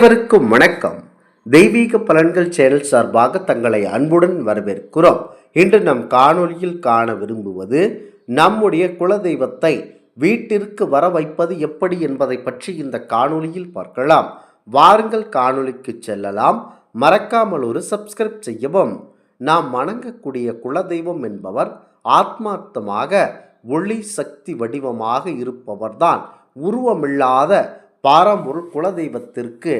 அனைவருக்கும் வணக்கம். தெய்வீக பலன்கள் சேனல் சார்பாக தங்களை அன்புடன் வரவேற்கிறோம். இன்று நம் காணொலியில் காண விரும்புவது நம்முடைய குலதெய்வத்தை வீட்டிற்கு வர வைப்பது எப்படி என்பதை பற்றி இந்த காணொலியில் பார்க்கலாம். வாருங்கள் காணொளிக்கு செல்லலாம். மறக்காமல் ஒரு சப்ஸ்கிரைப் செய்யவும். நாம் வணங்கக்கூடிய குலதெய்வம் என்பவர் ஆத்மார்த்தமாக ஒளி சக்தி வடிவமாக இருப்பவர்தான். உருவமில்லாத பாரம்பொருள் குலதெய்வத்திற்கு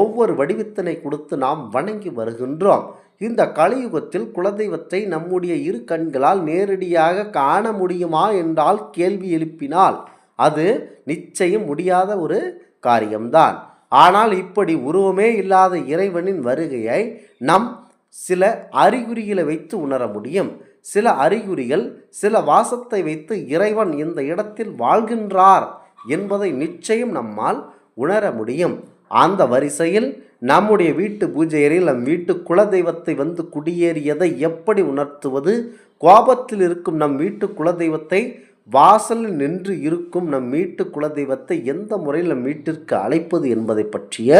ஒவ்வொரு வடிவத்தினை கொடுத்து நாம் வணங்கி வருகின்றோம். இந்த கலியுகத்தில் குலதெய்வத்தை நம்முடைய இரு கண்களால் நேரடியாக காண முடியுமா என்றால் கேள்வி எழுப்பினால் அது நிச்சயம் முடியாத ஒரு காரியம்தான். ஆனால் இப்படி உருவமே இல்லாத இறைவனின் வருகையை நம் சில அறிகுறிகளை வைத்து உணர முடியும். சில அறிகுறிகள் சில வாசத்தை வைத்து இறைவன் இந்த இடத்தில் வாழ்கின்றார். என்பதை நிச்சயம் நம்மால் உணர முடியும். அந்த வரிசையில் நம்முடைய வீட்டு பூஜையறையில் நம் வீட்டு குலதெய்வத்தை வந்து குடியேறியதை எப்படி உணர்த்துவது? கோபத்தில் இருக்கும் நம் வீட்டு குலதெய்வத்தை வாசலில் நின்று இருக்கும் நம் வீட்டு குலதெய்வத்தை எந்த முறையில் நம் வீட்டிற்கு அழைப்பது என்பதை பற்றிய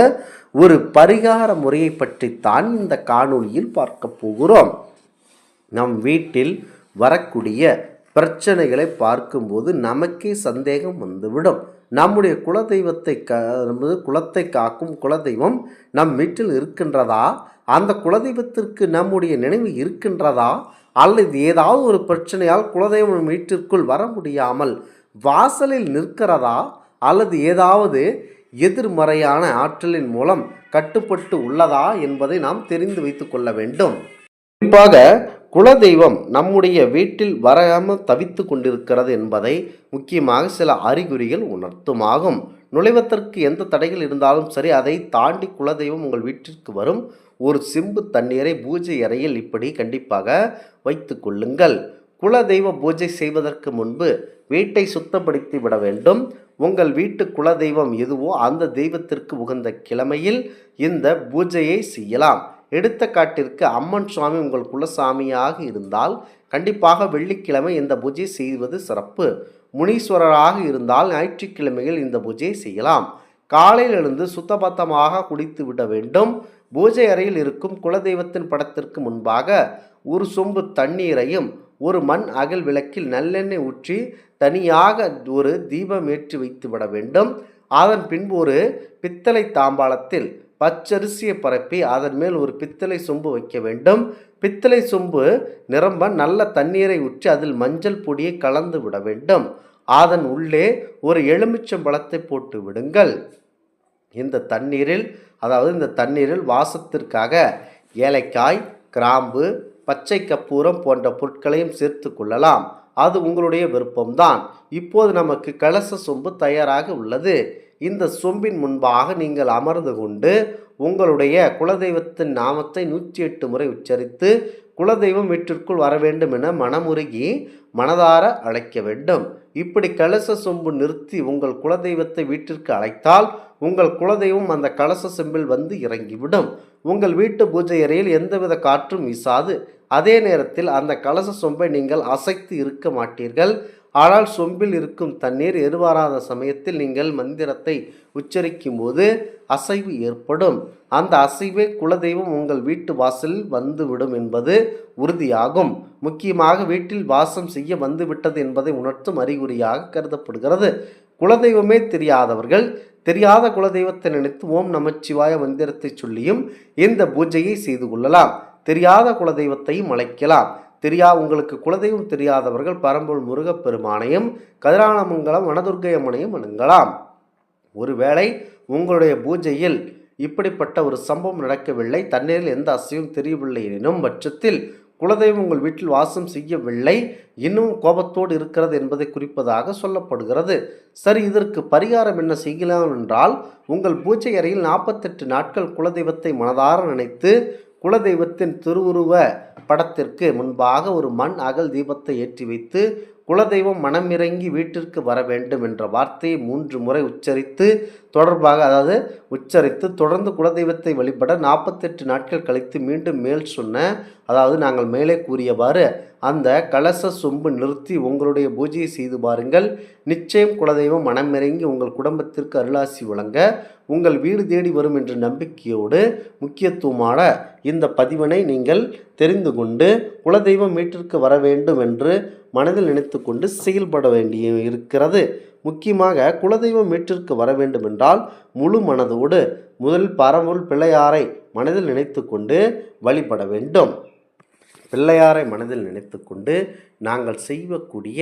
ஒரு பரிகார முறையை பற்றித்தான் இந்த காணொளியில் பார்க்க போகிறோம். நம் வீட்டில் வரக்கூடிய பிரச்சனைகளை பார்க்கும்போது நமக்கே சந்தேகம் வந்துவிடும். நம்முடைய குலதெய்வத்தை க நமது குலத்தை காக்கும் குலதெய்வம் நம் வீட்டில் இருக்கின்றதா? அந்த குலதெய்வத்திற்கு நம்முடைய நினைவு இருக்கின்றதா? அல்லது ஏதாவது ஒரு பிரச்சனையால் குலதெய்வம் வீட்டிற்குள் வர முடியாமல் வாசலில் நிற்கிறதா? அல்லது ஏதாவது எதிர்மறையான ஆற்றலின் மூலம் கட்டுப்பட்டு உள்ளதா என்பதை நாம் தெரிந்து வைத்து கொள்ள வேண்டும். குறிப்பாக குலதெய்வம் நம்முடைய வீட்டில் வராமல் தவித்து கொண்டிருக்கிறது என்பதை முக்கியமாக சில அறிகுறிகள் உணர்த்துமாகும். நுழைவதற்கு எந்த தடைகள் இருந்தாலும் சரி அதை தாண்டி குலதெய்வம் உங்கள் வீட்டிற்கு வரும். ஒரு சிம்பு தண்ணீரை பூஜை அறையில் இப்படி கண்டிப்பாக வைத்து கொள்ளுங்கள். குலதெய்வ பூஜை செய்வதற்கு முன்பு வீட்டை சுத்தப்படுத்தி விட வேண்டும். உங்கள் வீட்டு குலதெய்வம் எதுவோ அந்த தெய்வத்திற்கு உகந்த கிழமையில் இந்த பூஜையை செய்யலாம். எடுத்துக்காட்டிற்கு அம்மன் சுவாமி உங்கள் குலசாமியாக இருந்தால் கண்டிப்பாக வெள்ளிக்கிழமை இந்த பூஜை செய்வது சிறப்பு. முனீஸ்வரராக இருந்தால் ஞாயிற்றுக்கிழமையில் இந்த பூஜையை செய்யலாம். காலையில் எழுந்து சுத்தபத்தமாக குடித்து விட வேண்டும். பூஜை அறையில் இருக்கும் குலதெய்வத்தின் படத்திற்கு முன்பாக ஒரு சொம்பு தண்ணீரையும் ஒரு மண் அகல் விளக்கில் நல்லெண்ணெய் ஊற்றி தனியாக ஒரு தீபம் ஏற்றி வைத்து விட வேண்டும். அதன் பின்பு ஒரு பித்தளை தாம்பாளத்தில் பச்சரிசியை பரப்பி அதன் மேல் ஒரு பித்தளை சொம்பு வைக்க வேண்டும். பித்தளை சொம்பு நிரம்ப நல்ல தண்ணீரை ஊற்றி அதில் மஞ்சள் பொடியை கலந்து விட வேண்டும். அதன் உள்ளே ஒரு எலுமிச்சம்பழத்தை போட்டு விடுங்கள். இந்த தண்ணீரில் அதாவது இந்த தண்ணீரில் வாசத்திற்காக ஏலக்காய் கிராம்பு பச்சை கப்பூரம் போன்ற பொருட்களையும் சேர்த்து கொள்ளலாம். அது உங்களுடைய விருப்பம்தான். இப்போது நமக்கு கலச சொம்பு தயாராக உள்ளது. இந்த சொம்பின் முன்பாக நீங்கள் அமர்ந்து கொண்டு உங்களுடைய குலதெய்வத்தின் நாமத்தை நூற்றி எட்டு முறை உச்சரித்து குலதெய்வம் வீட்டிற்குள் வர வேண்டும் என மனமுருகி மனதார அழைக்க வேண்டும். இப்படி கலச சொம்பு நிறுத்தி உங்கள் குலதெய்வத்தை வீட்டிற்கு அழைத்தால் உங்கள் குலதெய்வம் அந்த கலச செம்பில் வந்து இறங்கிவிடும். உங்கள் வீட்டு பூஜை அறையில் எந்தவித காற்றும் வீசாது. அதே நேரத்தில் அந்த கலச சொம்பை நீங்கள் அசைத்து இருக்க மாட்டீர்கள். ஆனால் சொம்பில் இருக்கும் தண்ணீர் எருவாராத சமயத்தில் நீங்கள் மந்திரத்தை உச்சரிக்கும் போது அசைவு ஏற்படும். அந்த அசைவே குலதெய்வம் உங்கள் வீட்டு வாசலில் வந்துவிடும் என்பது உறுதியாகும். முக்கியமாக வீட்டில் வாசம் செய்ய வந்துவிட்டது என்பதை உணர்த்தும் அறிகுறியாக கருதப்படுகிறது. குலதெய்வமே தெரியாதவர்கள் தெரியாத குலதெய்வத்தை நினைத்து ஓம் நமச்சிவாய மந்திரத்தை சொல்லியும் இந்த பூஜையை செய்து கொள்ளலாம். தெரியாத குலதெய்வத்தையும் அழைக்கலாம். தெரியா உங்களுக்கு குலதெய்வம் தெரியாதவர்கள் பரம்பூர் முருகப்பெருமானையும் கதிரானமங்கலம் வனதுர்க்கை அம்மனையும் அணுங்கலாம் ஒருவேளை உங்களுடைய பூஜையில் இப்படிப்பட்ட ஒரு சம்பவம் நடக்கவில்லை தண்ணீரில் எந்த அசையும் தெரியவில்லை எனும் பட்சத்தில் குலதெய்வம் உங்கள் வீட்டில் வாசம் செய்யவில்லை இன்னும் கோபத்தோடு இருக்கிறது என்பதை குறிப்பதாக சொல்லப்படுகிறது. சரி இதற்கு பரிகாரம் என்ன செய்யலாம் என்றால் உங்கள் பூஜை அறையில் நாற்பத்தெட்டு நாட்கள் குலதெய்வத்தை மனதார நினைத்து குலதெய்வத்தின் திருவுருவ படத்திற்கு முன்பாக ஒரு மண் அகல் தீபத்தை ஏற்றி வைத்து குலதெய்வம் மனமிறங்கி வீட்டிற்கு வர வேண்டும் என்ற வார்த்தையை மூன்று முறை உச்சரித்து தொடர்பாக அதாவது உச்சரித்து தொடர்ந்து குலதெய்வத்தை வழிபட நாற்பத்தெட்டு நாட்கள் கழித்து மீண்டும் மேல் சொன்ன அதாவது நாங்கள் மேலே கூறியவாறு அந்த கலச சொம்பு நிறுத்தி உங்களுடைய பூஜையை செய்து பாருங்கள். நிச்சயம் குலதெய்வம் மனமிறங்கி உங்கள் குடும்பத்திற்கு அருளாசி வழங்க உங்கள் வீடு தேடி வரும் என்ற நம்பிக்கையோடு முக்கியத்துவமான இந்த பதிவினை நீங்கள் தெரிந்து கொண்டு குலதெய்வம் வீட்டிற்கு வர வேண்டும் என்று மனதில் நினைத்து கொண்டு செயல்பட வேண்டிய இருக்கிறது. முக்கியமாக குலதெய்வம் வீட்டிற்கு வர வேண்டும் என்றால் முழு மனதோடு முதல் பரம்பொருள் பிள்ளையாரை மனதில் நினைத்து கொண்டு வழிபட வேண்டும். பிள்ளையாரை மனதில் நினைத்துக்கொண்டு நாங்கள் செய்யக்கூடிய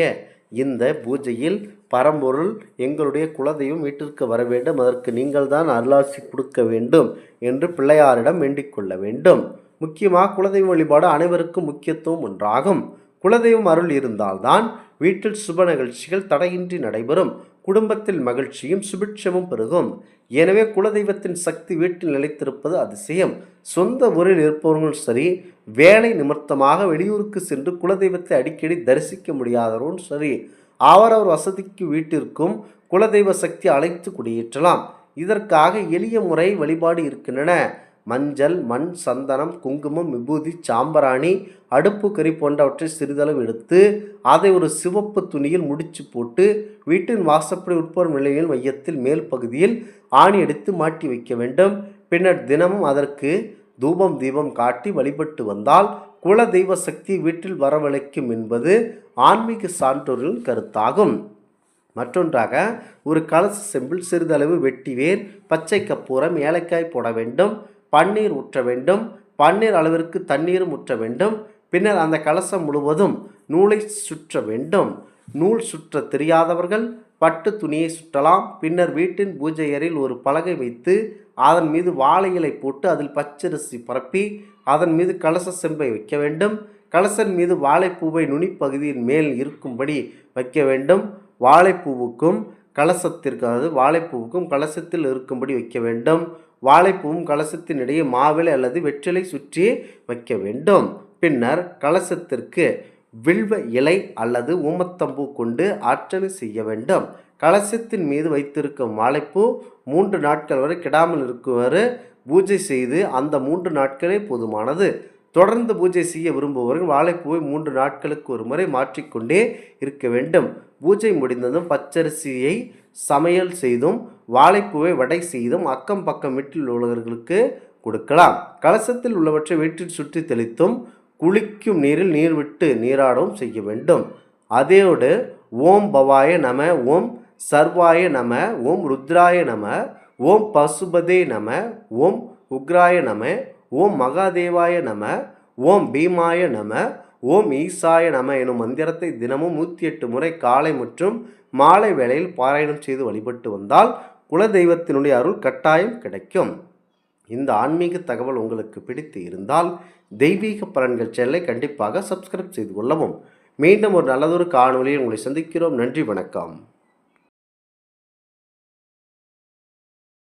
இந்த பூஜையில் பரம்பொருள் எங்களுடைய குலதெய்வம் வீட்டிற்கு வர வேண்டும். அதற்கு நீங்கள் தான் அருளாசி கொடுக்க வேண்டும் என்று பிள்ளையாரிடம் வேண்டிக் கொள்ள வேண்டும். முக்கியமாக குலதெய்வ வழிபாடு அனைவருக்கும் முக்கியத்துவம் ஒன்றாகும். குலதெய்வம் அருள் இருந்தால்தான் வீட்டில் சுப நிகழ்ச்சிகள் தடையின்றி நடைபெறும். குடும்பத்தில் மகிழ்ச்சியும் சுபிட்சமும் பெருகும். எனவே குலதெய்வத்தின் சக்தி வீட்டில் நிலைத்திருப்பது அதிசயம். சொந்த ஊரில் இருப்பவர்களும் சரி வேலை நிமித்தமாக வெளியூருக்கு சென்று குலதெய்வத்தை அடிக்கடி தரிசிக்க முடியாதவரும் சரி அவரவர் வசதிக்கு வீட்டிற்கும் குலதெய்வ சக்தி அழைத்து குடியேற்றலாம். இதற்காக எளிய முறை வழிபாடு இருக்கின்றன. மஞ்சள் மண் சந்தனம் குங்குமம் விபூதி சாம்பராணி அடுப்பு கறி போன்றவற்றை சிறிதளவு எடுத்து அதை ஒரு சிவப்பு துணியில் முடிச்சு போட்டு வீட்டின் வாசப்படி உட்புறம் நிலையில் மையத்தில் மேல் பகுதியில் ஆணி எடுத்து மாட்டி வைக்க வேண்டும். பின்னர் தினமும் அதற்கு தூபம் தீபம் காட்டி வழிபட்டு வந்தால் குல தெய்வ சக்தி வீட்டில் வரவழைக்கும் என்பது ஆன்மீக சான்றோரின் கருத்தாகும். மற்றொன்றாக ஒரு கலச செம்பில் சிறிதளவு வெட்டிவேர் பச்சை கப்பூரம் ஏலக்காய் போட வேண்டும். பன்னீர் ஊற்ற வேண்டும். பன்னீர் அளவிற்கு தண்ணீரும் ஊற்ற வேண்டும். பின்னர் அந்த கலசம் முழுவதும் நூலை சுற்ற வேண்டும். நூல் சுற்ற தெரியாதவர்கள் பட்டு துணியை சுற்றலாம். பின்னர் வீட்டின் பூஜை அறையில் ஒரு பலகை வைத்து அதன் மீது வாழை இலை போட்டு அதில் பச்சரிசி பரப்பி அதன் மீது கலச செம்பை வைக்க வேண்டும். கலசன் மீது வாழைப்பூவை நுனிப்பகுதியின் மேல் இருக்கும்படி வைக்க வேண்டும். வாழைப்பூவுக்கும் கலசத்திற்கு அதாவது வாழைப்பூவுக்கும் கலசத்தில் இருக்கும்படி வைக்க வேண்டும். வாழைப்பூவும் கலசத்தினிடையே மாவிலை அல்லது வெற்றிலை சுற்றி வைக்க வேண்டும். பின்னர் கலசத்திற்கு வில்வ இலை அல்லது ஊமத்தம்பூ கொண்டு அர்ச்சனை செய்ய வேண்டும். கலசத்தின் மீது வைத்திருக்கும் வாழைப்பூ மூன்று நாட்கள் வரை கிடாமல் இருக்குமாறு பூஜை செய்து அந்த மூன்று நாட்களே போதுமானது. தொடர்ந்து பூஜை செய்ய விரும்புபவர்கள் வாழைப்பூவை மூன்று நாட்களுக்கு ஒரு முறை மாற்றிக்கொண்டே இருக்க வேண்டும். பூஜை முடிந்ததும் பச்சரிசியை சமையல் செய்தும் வாழைப்பூவை வடை செய்தும் அக்கம் பக்கம் வீட்டில் உள்ளவர்களுக்கு கொடுக்கலாம். கலசத்தில் உள்ளவற்றை வீட்டில் சுற்றி தெளித்தும் குளிக்கும் நீரில் நீர் விட்டு நீராடவும் செய்ய வேண்டும். அதோடு ஓம் பவாய நம ஓம் சர்வாய நம ஓம் ருத்ராய நம ஓம் பசுபதே நம ஓம் உக்ராய நம ஓம் மகாதேவாய நம ஓம் பீமாய நம ஓம் ஈசாய நம எனும் மந்திரத்தை தினமும் நூற்றி எட்டு முறை காலை மற்றும் மாலை வேளையில் பாராயணம் செய்து வழிபட்டு வந்தால் குலதெய்வத்தினுடைய அருள் கட்டாயம் கிடைக்கும். இந்த ஆன்மீக தகவல் உங்களுக்கு பிடித்து இருந்தால் தெய்வீக பலன்கள் செல்லை கண்டிப்பாக சப்ஸ்கிரைப் செய்து கொள்ளவும். மீண்டும் ஒரு நல்லதொரு காணொலியை உங்களை சந்திக்கிறோம். நன்றி வணக்கம்.